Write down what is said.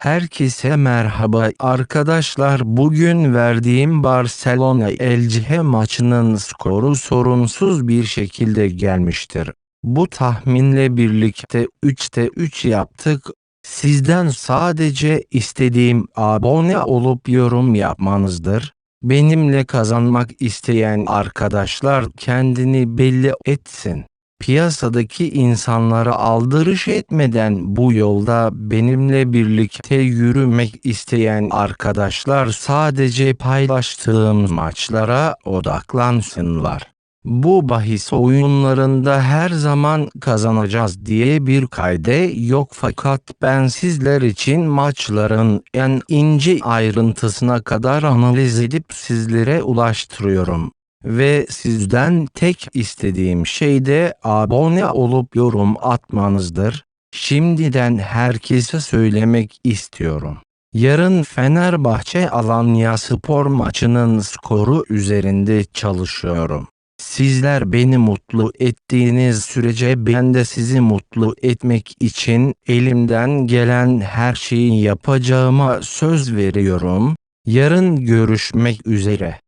Herkese merhaba arkadaşlar bugün verdiğim Barcelona LCH maçının skoru sorunsuz bir şekilde gelmiştir. Bu tahminle birlikte 3'te 3 yaptık. Sizden sadece istediğim abone olup yorum yapmanızdır. Benimle kazanmak isteyen arkadaşlar kendini belli etsin. Piyasadaki insanlara aldırış etmeden bu yolda benimle birlikte yürümek isteyen arkadaşlar sadece paylaştığım maçlara odaklansınlar. Bu bahis oyunlarında her zaman kazanacağız diye bir kayde yok fakat ben sizler için maçların en ince ayrıntısına kadar analiz edip sizlere ulaştırıyorum. Ve sizden tek istediğim şey de abone olup yorum atmanızdır. Şimdiden herkese söylemek istiyorum. Yarın Fenerbahçe Alanya Spor maçının skoru üzerinde çalışıyorum. Sizler beni mutlu ettiğiniz sürece ben de sizi mutlu etmek için elimden gelen her şeyi yapacağıma söz veriyorum. Yarın görüşmek üzere.